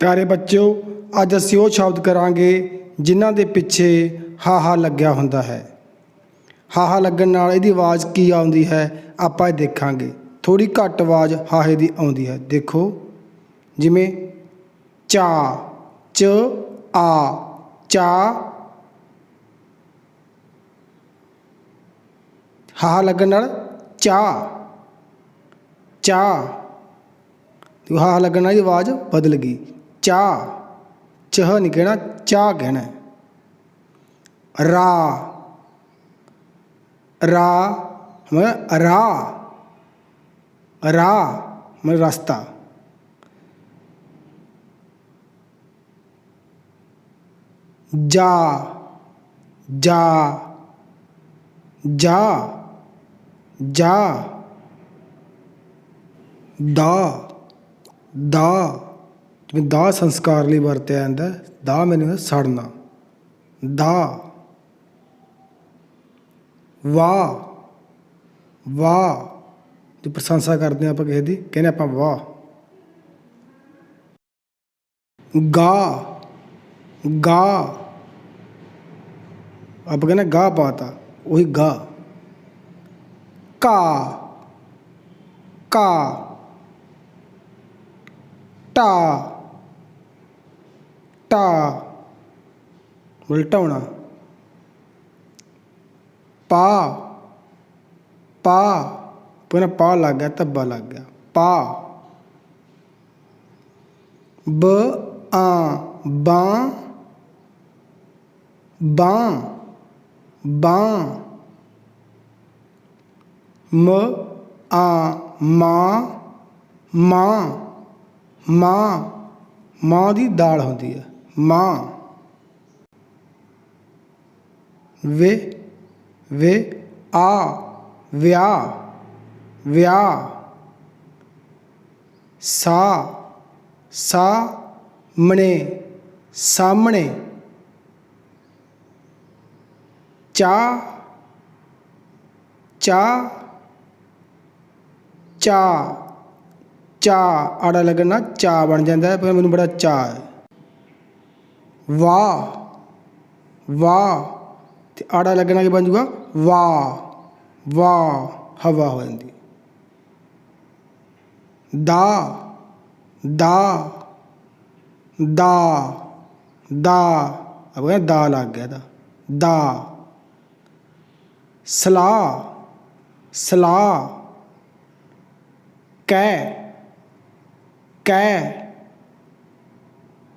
ਪਿਆਰੇ ਬੱਚਿਓ, ਅੱਜ ਅਸੀਂ ਉਹ ਸ਼ਬਦ ਕਰਾਂਗੇ ਜਿਨ੍ਹਾਂ ਦੇ ਪਿੱਛੇ ਹਾਹਾ ਲੱਗਿਆ ਹੁੰਦਾ ਹੈ। ਹਾਹਾ ਲੱਗਣ ਨਾਲ ਇਹਦੀ ਆਵਾਜ਼ ਕੀ ਆਉਂਦੀ ਹੈ, ਆਪਾਂ ਇਹ ਦੇਖਾਂਗੇ। ਥੋੜੀ ਘੱਟ ਆਵਾਜ਼ ਹਾਹੇ ਦੀ ਆਉਂਦੀ ਹੈ। ਦੇਖੋ, ਜਿਵੇਂ ਚਾ, ਚ, ਆ, ਚਾ। ਹਾਹਾ ਲੱਗਣ ਨਾਲ ਚਾ ਚਾ। ਹਾਹਾ ਲੱਗਣ ਨਾਲ ਇਹਦੀ ਆਵਾਜ਼ ਬਦਲ ਗਈ। ਚਾ, ਚਹ ਨਹੀਂ ਕਹਿਣਾ, ਚਾ ਕਹਿਣਾ ਰਾ ਰਾ ਮਤਲਬ ਰਾ ਰਾ ਮਤਲਬ ਰਸਤਾ। ਜਾ ਜਾ ਜਾ ਜਾ, ਦਾ ਦਾ। ਜਿਵੇਂ ਦਾ ਸੰਸਕਾਰ ਲਈ ਵਰਤਿਆ ਜਾਂਦਾ ਹੈ। ਦਾ ਮੈਨੂੰ ਸੜਨਾ। ਦਾ ਵਾਹ। ਵਾਹ। ਦੀ ਪ੍ਰਸ਼ੰਸਾ ਕਰਦੇ ਹਾਂ ਆਪਾਂ ਕਿਸੇ ਦੀ, ਕਹਿੰਦੇ ਆਪਾਂ ਵਾਹ। ਗਾ ਗਾ ਆਪਾਂ ਕਹਿੰਦੇ ਗਾ ਪਾਤਾ, ਉਹੀ ਗਾ ਕਾ ਕਾ ਟਾ ਟਾ ਉਲਟਾਉਣਾ ਪਾ। ਪਾ। ਪਹਿਲਾਂ ਪਾ ਲੱਗ ਗਿਆ, ਧੱਬਾ ਲੱਗ ਗਿਆ। ਪਾ। ਬ। ਆ। ਬਾਂ ਬਾ ਬਾਂ ਮ। ਆ। ਮਾਂ। ਮਾਂ। ਮਾਂ। ਮਾਂ ਦੀ ਦਾਲ ਹੁੰਦੀ ਹੈ ਮਾਂ। ਵੇ ਵੇ, ਆ ਵਿਆਹ ਵਿਆਹ ਸਾ ਸਾ, ਮਣੇ, ਸਾਹਮਣੇ। ਚਾ ਚਾ ਚਾ। ਚਾ, ਆੜਾ ਲੱਗਣਾ, ਚਾ ਬਣ ਜਾਂਦਾ ਹੈ, ਪਰ ਮੈਨੂੰ ਬੜਾ ਚਾ ਹੈ। ਵਾਹ ਵਾਹ, ਤੇ ਆੜਾ ਲੱਗਣਾ ਕੀ ਬਣ ਜੂਗਾ ਵਾਹ ਵਾਹ, ਹਵਾ ਹੋ ਜਾਂਦੀ। ਦਾ ਦਾ ਦਾ ਦਾ ਅਬ ਇਹ ਦਾ ਲੱਗ ਗਿਆ ਦਾ ਦਾ ਸਲਾ ਸਲਾ ਕੈ ਕੈ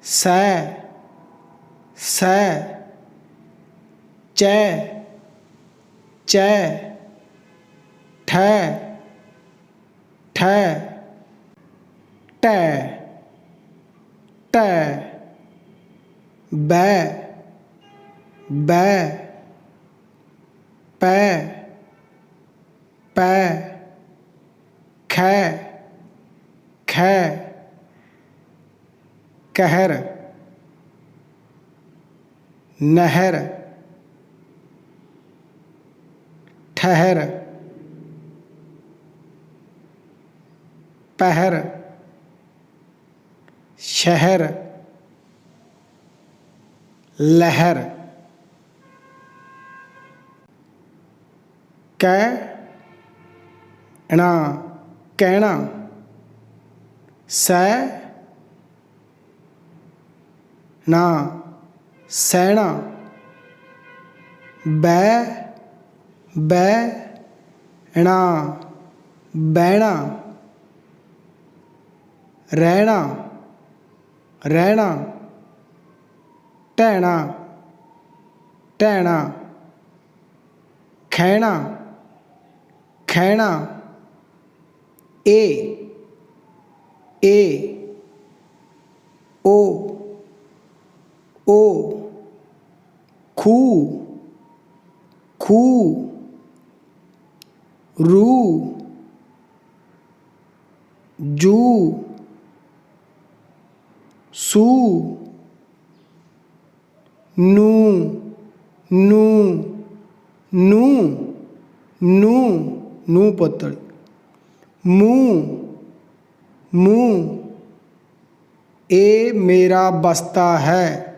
ਸੈ ਸੈ ਚੈ ਚੈ ਠੈ ਠੈ ਟੈ ਟੈ ਬੈ ਬੈ ਪੈ ਪੈ ਖੈ ਖੈ ਕਹਿਰ। ਨਹਿਰ ਠਹਿਰ ਪਹਿਰ ਸ਼ਹਿਰ ਲਹਿਰ। ਕਹਿ ਨਾ ਕਹਿਣਾ। ਸਹਿ ਨਾ। ਸਹਿਣਾ। ਬੈ ਬੈ ਨਾ ਬਹਿਣਾ। ਰਹਿਣਾ ਰਹਿਣਾ। ਟਹਿਣਾ ਟਹਿਣਾ। ਖੈਣਾ ਖੈਣਾ ਏ ਏ, ਓ ਓ। ਖੂ ਖੂ ਰੂ ਜੂ ਸੂ ਨੂੰ ਨੂੰ ਨੂੰ ਨੂੰ ਨੂੰ ਪੱਤਲ ਮੂੰਹ ਮੂੰਹ ਇਹ ਮੇਰਾ ਬਸਤਾ ਹੈ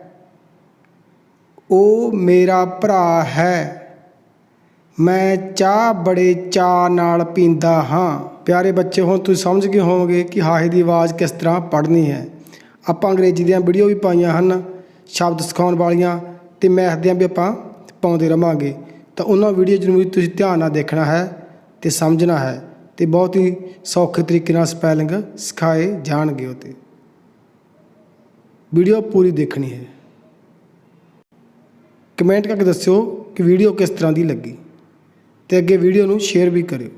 ਉਹ ਮੇਰਾ ਭਰਾ ਹੈ। ਮੈਂ ਚਾਹ ਬੜੇ ਚਾਅ ਨਾਲ ਪੀਂਦਾ ਹਾਂ। ਪਿਆਰੇ ਬੱਚੇ, ਹੁਣ ਤੁਸੀਂ ਸਮਝ ਗਏ ਹੋਵੋਗੇ ਕਿ ਹਾਹੇ ਦੀ ਆਵਾਜ਼ ਕਿਸ ਤਰ੍ਹਾਂ ਪੜ੍ਹਨੀ ਹੈ। ਆਪਾਂ ਅੰਗਰੇਜ਼ੀ ਦੀਆਂ ਵੀਡੀਓ ਵੀ ਪਾਈਆਂ ਹਨ, ਸ਼ਬਦ ਸਿਖਾਉਣ ਵਾਲੀਆਂ ਤੇ ਮੈਥ ਦੀਆਂ ਵੀ ਆਪਾਂ ਪਾਉਂਦੇ ਰਵਾਂਗੇ। ਤਾਂ ਉਹਨਾਂ ਵੀਡੀਓ ਜ਼ਰੂਰ ਤੁਸੀਂ ਧਿਆਨ ਨਾਲ ਦੇਖਣਾ ਹੈ ਤੇ ਸਮਝਣਾ ਹੈ ਤੇ ਬਹੁਤ ਹੀ ਸੌਖੇ ਤਰੀਕੇ ਨਾਲ ਸਪੈਲਿੰਗ ਸਿਖਾਏ ਜਾਣਗੇ ਉਹ ਤੇ। ਵੀਡੀਓ ਪੂਰੀ ਦੇਖਣੀ ਹੈ। ਕਮੈਂਟ ਕਰਕੇ ਦੱਸਿਓ ਕਿ ਵੀਡੀਓ ਕਿਸ ਤਰ੍ਹਾਂ ਦੀ ਲੱਗੀ ਤੇ ਅੱਗੇ ਵੀਡੀਓ ਨੂੰ ਸ਼ੇਅਰ ਵੀ ਕਰਿਓ।